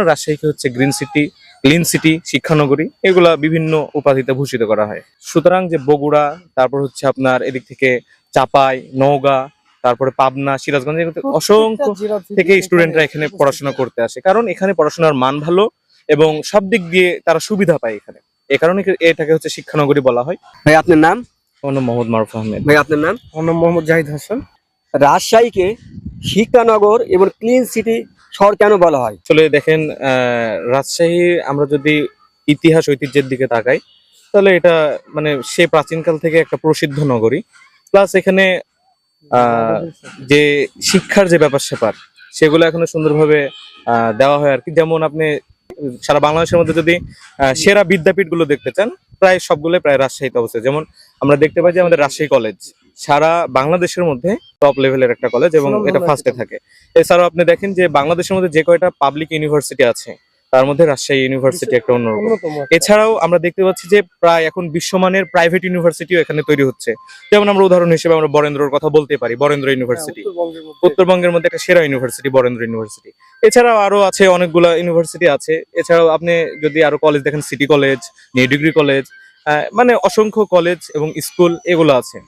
কারণে রাজশাহীকে হচ্ছে গ্রিন সিটি ক্লিন সিটি শিক্ষানগরী এগুলা বিভিন্ন উপাধিতে ভূষিত করা হয়। সুতরাং যে বগুড়া তারপর হচ্ছে আপনার এদিক থেকে চাপাই নওগাঁ তারপরে পাবনা সিরাজগঞ্জ অসংখ্য থেকে স্টুডেন্টরা এখানে পড়াশোনা করতে আসে। কারণ এখানে পড়াশোনার মান ভালো এবং সব দিক দিয়ে তারা সুবিধা পায় এখানে। এ কারণে এটাকে হচ্ছে শিক্ষানগরী বলা হয়। ভাই আপনার নাম? আমার নাম মোহাম্মদ মারুফ আহমেদ। ভাই আপনার নাম? আমার নাম মোহাম্মদ জাহিদ হাসান। রাজশাহীকে শিক্ষানগর এবং ক্লিন সিটি শহর কেন বলা হয়? আসলে দেখেন রাজশাহী আমরা যদি ইতিহাস ঐতিহ্যের দিকে তাকাই, তাহলে এটা মানে সে প্রাচীনকাল থেকে একটা প্রসিদ্ধ নগরী। প্লাস এখানে যে শিক্ষার যে ব্যাপার স্যাপার, সেগুলো এখনও সুন্দরভাবে দেওয়া হয় আর কি। যেমন আপনি সারা বাংলাদেশের মধ্যে যদি সেরা বিদ্যাপীঠগুলো দেখতে চান, প্রায় সবগুলো প্রায় রাজশাহীতে অবস্থিত। যেমন আমরা দেখতে পাই যে আমাদের রাজশাহী কলেজ। সারা বাংলাদেশের মধ্যে টপ লেভেলের একটা কলেজ এবং এটা ফার্স্টে থাকে। এছাড়াও আপনি দেখেন যে বাংলাদেশের মধ্যে যে কয়টা পাবলিক ইউনিভার্সিটি আছে তার মধ্যে রাজশাহী ইউনিভার্সিটি একটা অন্যরকম। অন্যতম এছাড়াও আমরা দেখতে পাচ্ছি যে প্রায় এখন বিশ্বমানের প্রাইভেট ইউনিভার্সিটিও এখানে তৈরি হচ্ছে। যেমন আমরা উদাহরণ হিসেবে আমরা বরেন্দ্রর কথা বলতে পারি বরেন্দ্র ইউনিভার্সিটি উত্তরবঙ্গের মধ্যে। উত্তরবঙ্গের মধ্যে একটা সেরা ইউনিভার্সিটি বরেন্দ্র ইউনিভার্সিটি এছাড়াও আরও আছে অনেকগুলো ইউনিভার্সিটি আছে। এছাড়াও আপনি যদি আরও কলেজ দেখেন city college new degree college মানে অসংখ্য কলেজ এবং স্কুল এগুলো আছে।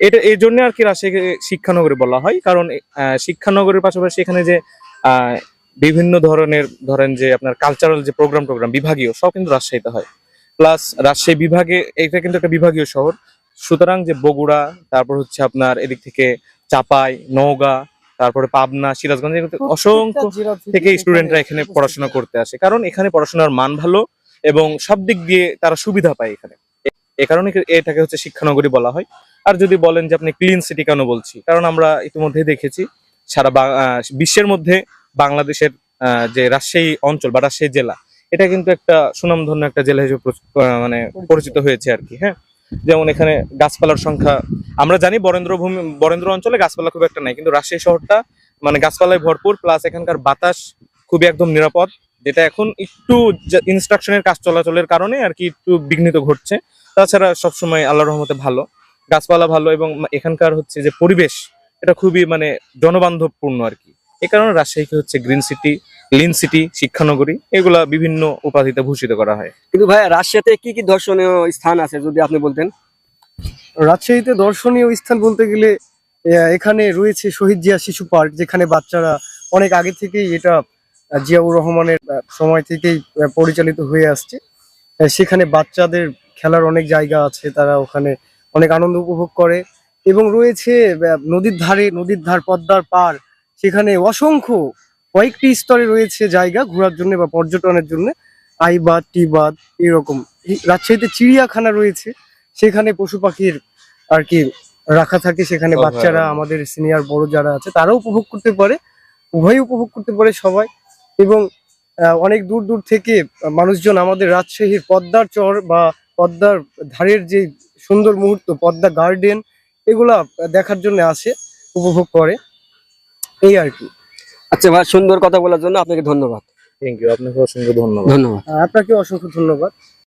এটা এই জন্য আর কি রাজশাহীকে শিক্ষানগরী বলা হয়। কারণ শিক্ষানগরের পাশাপাশি এখানে যে বিভিন্ন ধরনের ধরেন যে আপনার কালচারাল যে প্রোগ্রাম টোগ্রাম বিভাগীয় সব কিন্তু রাজশাহীতে হয়। প্লাস রাজশাহী বিভাগে এটা কিন্তু একটা বিভাগীয় শহর। সুতরাং যে বগুড়া তারপর হচ্ছে আপনার এদিক থেকে চাপাই নওগাঁ তারপরে পাবনা সিরাজগঞ্জ অসংখ্য থেকে স্টুডেন্টরা এখানে পড়াশোনা করতে আসে। কারণ এখানে পড়াশোনার মান ভালো এবং সব দিক দিয়ে তারা সুবিধা পায় এখানে। এ- কারণে এটাকে হচ্ছে শিক্ষানগরী বলা হয়। আর যদি বলেন যে আপনি ক্লিন সিটি কেন বলছি? কারণ আমরা ইতিমধ্যে দেখেছি, সারা বিশ্বের মধ্যে বাংলাদেশের যে রাজশাহী অঞ্চল বা রাজশাহী জেলা, এটা কিন্তু একটা সুনামধন্য একটা জেলা হিসেবে মানে পরিচিত হয়েছে আর কি হ্যাঁ? যেমন এখানে গাছপালার সংখ্যা, আমরা জানি বরেন্দ্র ভূমি বরেন্দ্র অঞ্চলে গাছপালা খুব একটা নাই, কিন্তু রাজশাহী শহরটা মানে গাছপালায় ভরপুর প্লাস এখানকার বাতাস খুবই একদম নিরাপদ, যেটা এখন একটু ইনস্ট্রাকশনের কাজ চলাচলের কারণে আর কি একটু বিঘ্নিত ঘটছে। তাছাড়া সবসময় আল্লাহ রহমতে ভালো। গাছপালা ভালো এবং এখানকার হচ্ছে যে পরিবেশ এটা খুবই মানে জনবান্ধবপূর্ণ আর কি। এ কারণে রাজশাহীকে হচ্ছে গ্রিন সিটি লিন সিটি শিক্ষানগরী এগুলা বিভিন্ন উপাধিতে ভূষিত করা হয়। কিন্তু ভাই রাজশাহীতে কি কি দর্শনীয় স্থান আছে যদি আপনি বলতেন? রাজশাহীতে দর্শনীয় স্থান বলতে গেলে এখানে রয়েছে শহীদ জিয়া শিশু পার্ক যেখানে বাচ্চারা অনেক আগে থেকেই এটা জিয়াউর রহমানের সময় থেকেই পরিচালিত হয়ে আসছে। সেখানে বাচ্চাদের খেলার অনেক জায়গা আছে তারা ওখানে অনেক আনন্দ উপভোগ করে এবং রয়েছে নদীর ধারে নদীর ধার পদ্মার পার সেখানে অসংখ্য কয়েকটি স্তরে রয়েছে জায়গা ঘোরার জন্য বা পর্যটনের জন্য। আইবাদ টিবাদ এরকম। রাজশাহীতে চিড়িয়াখানা রয়েছে। সেখানে পশু পাখির আর কি রাখা থাকে। সেখানে বাচ্চারা আমাদের সিনিয়র বড় যারা আছে তারাও উপভোগ করতে পারে। উভয়ই উপভোগ করতে পারে সবাই। এবং অনেক দূর দূর থেকে মানুষজন আমাদের রাজশাহীর পদ্মার চর বা পদ্মার ধারের যে সুন্দর মুহূর্ত পদ্মা গার্ডেন এগুলা দেখার জন্য আসে উপভোগ করে। এই আর কি। আচ্ছা ভাই সুন্দর কথা বলার জন্য আপনাকে ধন্যবাদ। থ্যাংক ইউ আপনাকে অসংখ্য ধন্যবাদ। ধন্যবাদ। আপনাকে অসংখ্য ধন্যবাদ।